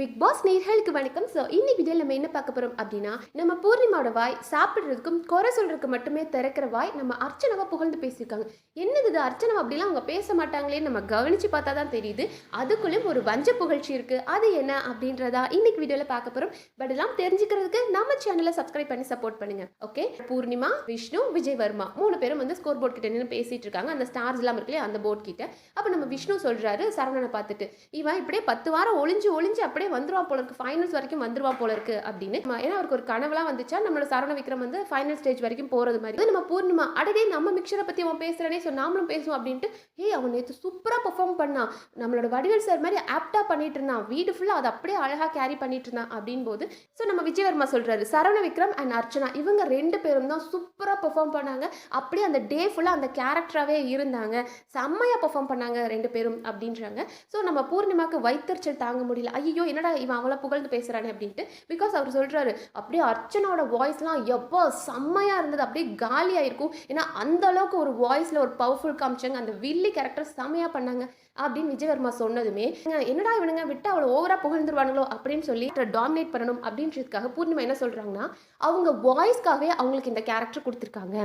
Big pass நேர்களுக்கு வணக்கம். So இன்னைக்கு வீடியோ நம்ம என்ன பார்க்க போகிறோம் அப்படின்னா நம்ம பூர்ணிமாவோட வாய் சாப்பிட்றதுக்கும் குறை சொல்றதுக்கு மட்டுமே திறக்கிற வாய் நம்ம அர்ச்சனாவை புகழ்ந்து பேசியிருக்காங்க. என்னது இது? அர்ச்சனா அப்படிலாம் அவங்க பேச மாட்டாங்களே நம்ம கவனிச்சு பார்த்தா தான் தெரியுது. அதுக்குள்ளேயும் ஒரு வஞ்ச புகழ்ச்சி இருக்குது அது என்ன அப்படின்றதா இன்னைக்கு வீடியோவில் பார்க்க போகிறோம் பட் எல்லாம் தெரிஞ்சுக்கிறதுக்கு நம்ம சேனலை சப்ஸ்கிரைப் பண்ணி சப்போர்ட் பண்ணுங்க. ஓகே பூர்ணிமா விஷ்ணு விஜய் வர்மா மூணு பேரும் வந்து ஸ்கோர் போர்ட் கிட்ட நின்று பேசிட்டு இருக்காங்க. அந்த ஸ்டார்ஸ் எல்லாம் இருக்குல்லையே அந்த போர்ட் கிட்ட. அப்போ நம்ம விஷ்ணு சொல்றாரு சரவணனை பார்த்துட்டு. இவன் இப்படியே பத்து வாரம் ஒளிஞ்சு ஒளிஞ்சு அப்படியே வந்துருவான் போல இருக்கு. ஃபைனல்ஸ் வரைக்கும் வந்துருவா போல இருக்கு அப்படின்னு. ஏன்னா அவருக்கு ஒரு கனவுலாம் வந்துச்சா? நம்மளோட சரவண விக்ரம் வந்து ஃபைனல் ஸ்டேஜ் வரைக்கும் போறது மாதிரி. நம்ம பூர்ணிமா. அடடே நம்ம மிக்சரை பத்தி அவன் பேசுறனே ஸோ நாமளும் பேசுவோம் அப்படின்ட்டு ஏய் அவன் நேற்று சூப்பராக பெர்ஃபார்ம் பண்ணான் நம்மளோட வடிவேல் சார் மாதிரி ஆப்டா பண்ணிட்டு இருந்தான். வீடு ஃபுல்லாக அதை அப்படியே அழகா கேரி பண்ணிட்டு இருந்தான். அப்படின் போது ஸோ நம்ம விஜயவர்மா சொல்றாரு சரவண விக்ரம் அண்ட் அர்ச்சனா இவங்க ரெண்டு பேரும் தான் சூப்பராக பெர்ஃபார்ம் பண்ணாங்க. அப்படியே அந்த டே ஃபுல்லாக அந்த கேரக்டராகவே இருந்தாங்க. செம்மையாக பெர்ஃபார்ம் பண்ணாங்க ரெண்டு பேரும். அப்படின்றாங்க. ஸோ நம்ம பூர்ணிமாக்கு வைத்தறிச்சல் தாங்க முடியல. ஐயோ என்னடா இவன் அவளை புகழ்ந்து பேசுகிறானே அப்படின்ட்டு பிகாஸ் அவர் சொல்கிறாரு அப்படியே அர்ச்சனோட வாய்ஸ்லாம் எப்போ செம்மையாக இருந்தது அப்படியே காலியாக இருக்கும் ஏன்னா அந்த அளவுக்கு ஒரு வாய்ஸில் ஒரு பவர்ஃபுல் காமிச்சாங்க. அந்த வில்லி கேரக்டர் செம்மையாக பண்ணாங்க அப்படின்னு விஜயவர்மா சொன்னதுமே என்னடா இவனுங்க விட்டு அவளை ஓவராக புகழ்ந்துருவானுங்களோ அப்படின்னு சொல்லி டாமினேட் பண்ணணும் அப்படின்றதுக்காக பூர்ணிமா என்ன சொல்கிறாங்கன்னா அவங்க வாய்ஸ்க்காகவே அவங்களுக்கு இந்த கேரக்டர் கொடுத்துருக்காங்க.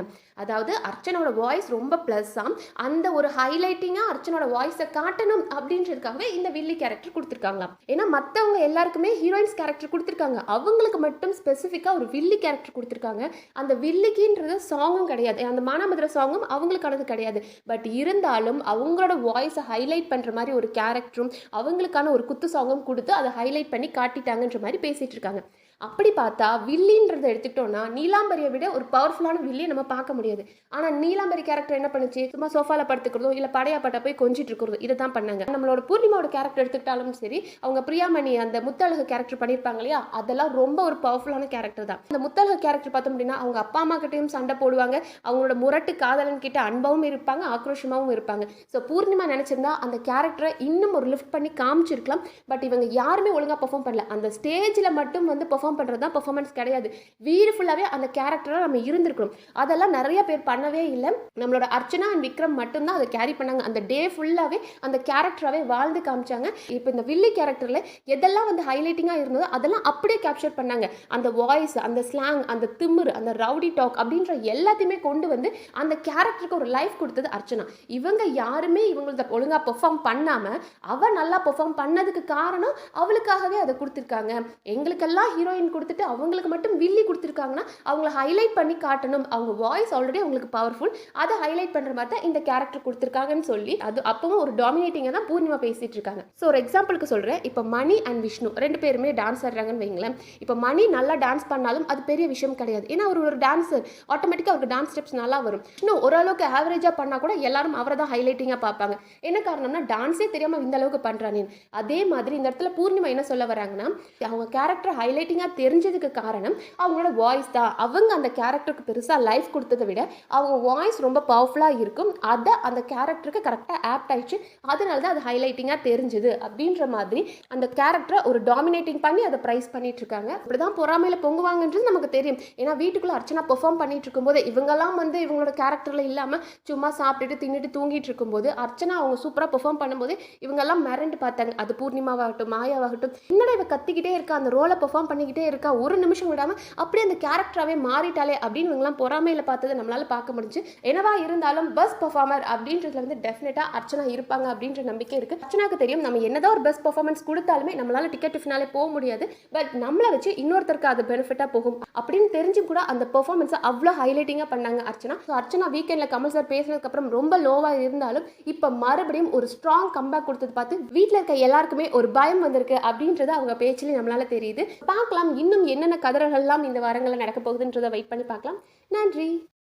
அதாவது அர்ச்சனோட வாய்ஸ் ரொம்ப ப்ளஸ்ஸாம் அந்த ஒரு ஹைலைட்டிங்காக அர்ச்சனோட வாய்ஸை காட்டணும் அப்படின்றதுக்காகவே இந்த வில்லி கேரக்டர் கொடுத்துருக்காங்களாம். ஏன்னா மற்ற மற்றவங்க எல்லாருக்குமே ஹீரோயின்ஸ் கேரக்டர் கொடுத்துருக்காங்க. அவங்களுக்கு மட்டும் ஸ்பெசிஃபிக்காக ஒரு வில்லி கேரக்டர் கொடுத்துருக்காங்க. அந்த வில்லிக்கின்றது சாங்கும் கிடையாது. அந்த மானாமதுர சாங்கும் அவங்களுக்கானது கிடையாது. பட் இருந்தாலும் அவங்களோட வாய்ஸை ஹைலைட் பண்ணுற மாதிரி ஒரு கேரக்டரும் அவங்களுக்கான ஒரு குத்து சாங்கும் கொடுத்து அதை ஹைலைட் பண்ணி காட்டிட்டாங்கன்ற மாதிரி பேசிகிட்டு இருக்காங்க. அப்படி பார்த்தா வில்லின்றதை எடுத்துக்கிட்டோம்னா நீலாம்பரியை விட ஒரு பவர்ஃபுல்லான வில்லியை நம்ம பார்க்க முடியாது. ஆனால் நீலாம்பரி கேரக்டர் என்ன பண்ணுச்சு? சும்மா சோஃபாவில் படுத்துக்கிறதோ இல்லை படையா பட்டா போய் கொஞ்சிட்டு இருக்கிறதோ இதை தான் பண்ணாங்க. நம்மளோட பூர்ணிமாவோட கேரக்டர் எடுத்துக்கிட்டாலும் சரி அவங்க பிரியாமணி அந்த முத்தழகு கேரக்டர் பண்ணியிருப்பாங்க இல்லையா? அதெல்லாம் ரொம்ப ஒரு பவர்ஃபுல்லான கேரக்டர் தான். அந்த முத்தழகு கேரக்டர் பார்த்தோம் அப்படின்னா அவங்க அப்பா அம்மா கிட்டயும் சண்டை போடுவாங்க. அவங்களோட முரட்டு காதலன் கிட்ட அன்பாகவும் இருப்பாங்க ஆக்ரோஷமாகவும் இருப்பாங்க. ஸோ பூர்ணிமா நினச்சிருந்தா அந்த கேரக்டரை இன்னும் ஒரு லிஃப்ட் பண்ணி காமிச்சிருக்கலாம். பட் இவங்க யாருமே ஒழுங்காக பர்ஃபார்ம் பண்ணல. அந்த ஸ்டேஜில் மட்டும் வந்து பர்ஃபார்ம் பண்ணுறது தான் பெர்ஃபார்மன்ஸ் கிடையாது. வீடு ஃபுல்லாகவே அந்த கேரக்டராக நம்ம இருந்திருக்கணும். அதெல்லாம் நிறைய பேர் பண்ணவே இல்லை. நம்மளோட அர்ச்சனா அண்ட் விக்ரம் மட்டும்தான் அதை கேரி பண்ணாங்க. அந்த டே ஃபுல்லாகவே அந்த கேரக்டராகவே வாழ்ந்து காமிச்சாங்க. இப்போ இந்த வில்லி கேரக்டரில் எதெல்லாம் வந்து ஹைலைட்டிங்காக இருந்ததோ அதெல்லாம் அப்படியே கேப்சர் பண்ணாங்க. அந்த வாய்ஸ் அந்த ஸ்லாங் அந்த திமிர் அந்த ரவுடி டாக் அப்படின்ற எல்லாத்தையுமே கொண்டு வந்து அந்த கேரக்டருக்கு ஒரு லைஃப் கொடுத்தது அர்ச்சனா. இவங்க யாருமே இவங்கள ஒழுங்காக பெர்ஃபார்ம் பண்ணாமல் அவள் நல்லா பெர்ஃபார்ம் பண்ணதுக்கு காரணம் அவளுக்காகவே அதை கொடுத்துருக்காங்க. எங்களுக்கெல்லாம் ஹீரோயின் கொடுத்துட்டு அவங்களுக்கு மட்டும் வில்லி கொடுத்துருக்காங்கன்னா அவங்கள ஹைலைட் பண்ணி காட்டணும். அவங்க வாய்ஸ் ஆல்ரெடி அவங்களுக்கு பவர்ஃபுல் அதை ஹைலைட் பண்ணுற மாதிரி தான் இந்த கேரக்டர் கொடுத்துருக்காங்கன்னு சொல்லி அது அப்பவும் ஒரு டாமினேட்டிங்காக தான் பூர்ணிமா பேசிட்டு இருக்காங்க. ஸோ ஒரு எக்ஸாம்பிளுக்கு சொல்கிறேன் இப்போ மணி அண்ட் விஷ்ணு ரெண்டு பேருமே டான்ஸ் ஆடுறாங்கன்னு வைங்களேன். இப்போ மணி நல்லா டான்ஸ் பண்ணாலும் அது பெரிய விஷயம் கிடையாது. ஏன்னா அவர் ஒரு டான்ஸர் ஆட்டோமேட்டிக்காக அவருக்கு டான்ஸ் ஸ்டெப்ஸ் நல்லா வரும். இன்னும் ஓரளவுக்கு ஆவரேஜாக பண்ணால் கூட எல்லாரும் அவரை தான் ஹைலைட்டிங்காக பார்ப்பாங்க. என்ன காரணம்னா டான்ஸே தெரியாமல் இந்த அளவுக்கு பண்ணுறானே அதே மாதிரி இந்த இடத்துல பூர்ணிமா என்ன சொல்ல வராங்கன்னா அவங்க கேரக்டர் ஹைலைட்டிங்காக தெரிஞ்சதுக்கு காரணம் அவங்களோட வாய்ஸ் தான். அவங்க அந்த கேரக்டருக்கு பெருசாக லைஃப் கொடுத்ததை விட அவங்க வாய்ஸ் ரொம்ப பவர்ஃபுல்லாக இருக்கும். அதை அந்த கேரக்டருக்கு கரெக்டாக ஆப்ட் ஆயிடுச்சு. அதனால தான் அது ஹைலைட்டிங்காக தெரிஞ்சுது. அப்படின்ற மாதிரி அந்த கேரக்டரை ஒரு டாமினேட்டிங் பண்ணி அதை ப்ரைஸ் பண்ணிட்டு இருக்காங்க. இப்படிதான் பொறாமையில் பொங்குவாங்கன்றது நமக்கு தெரியும். ஏன்னா வீட்டுக்குள்ளே அர்ச்சனா பெர்ஃபார்ம் பண்ணிட்டு இருக்கும்போது இவங்கெல்லாம் வந்து இவங்களோட கேரக்டரில் இல்லாமல் சும்மா சாப்பிட்டுட்டு தின்னுட்டு தூங்கிட்டு இருக்கும்போது அர்ச்சனா அவங்க சூப்பராக பெர்ஃபார்ம் பண்ணும்போது இவங்கெல்லாம் மிரண்டு பார்த்தாங்க. அது பூர்ணிமாவாகட்டும் மாயாவாகட்டும். என்னடா இவ கத்திக்கிட்டே இருக்கா அந்த ரோலை பெர்ஃபார்ம் பண்ணிக்கிட்டே இருக்கா? ஒரு நிமிஷம் விடாமல் அப்படியே அந்த கேரக்டராகவே மாறிட்டாலே அப்படின்னு இவங்கெல்லாம் பொறாமையில் பார்த்தது நம்மளால் பார்க்க முடிஞ்சு என்னவா இருந்தாலும் பஸ் பர்ஃபார்மர் அப்படின்றதுல வந்து டெஃபினட்டாக அர்ச்சனா இருப்பாங்க அப்படின்ற நம்பிக்கை இருக்கு. அர்ச்சனாக்கு தெரியும் நம்ம என்னதான் ஒரு பெஸ்ட் பர்ஃபார்மன்ஸ் கொடுத்தாலுமே நம்மளால் டிக்கெட் ஃபினாலே போக முடியாது. பட் நம்மளை வச்சு இன்னொருத்தருக்கு அது பெனிஃபிட்டாக போகும் அப்படின்னு தெரிஞ்சும் கூட அந்த பெர்ஃபார்மன்ஸை அவ்வளோ ஹைலைட்டிங்காக பண்ணாங்க அர்ச்சனா. ஸோ அர்ச்சனா வீக்கெண்டில் கமல் சார் பேசினதுக்கப்புறம் ரொம்ப லோவாக இருந்தாலும் இப்போ மறுபடியும் ஒரு ஸ்ட்ராங் கம்பேக் கொடுத்தது பார்த்து வீட்டில் இருக்க எல்லாருக்குமே ஒரு பயம் வந்திருக்கு அப்படின்றது அவங்க பேச்சிலே நம்மளால தெரியுது. பார்க்கலாம். பார்க்கலாம். இன்னும் என்னென்ன கதறல்கள்லாம் இந்த வாரங்களில் நடக்க போகுதுன்றதை வெயிட் பண்ணி பார்க்கலாம். நன்றி.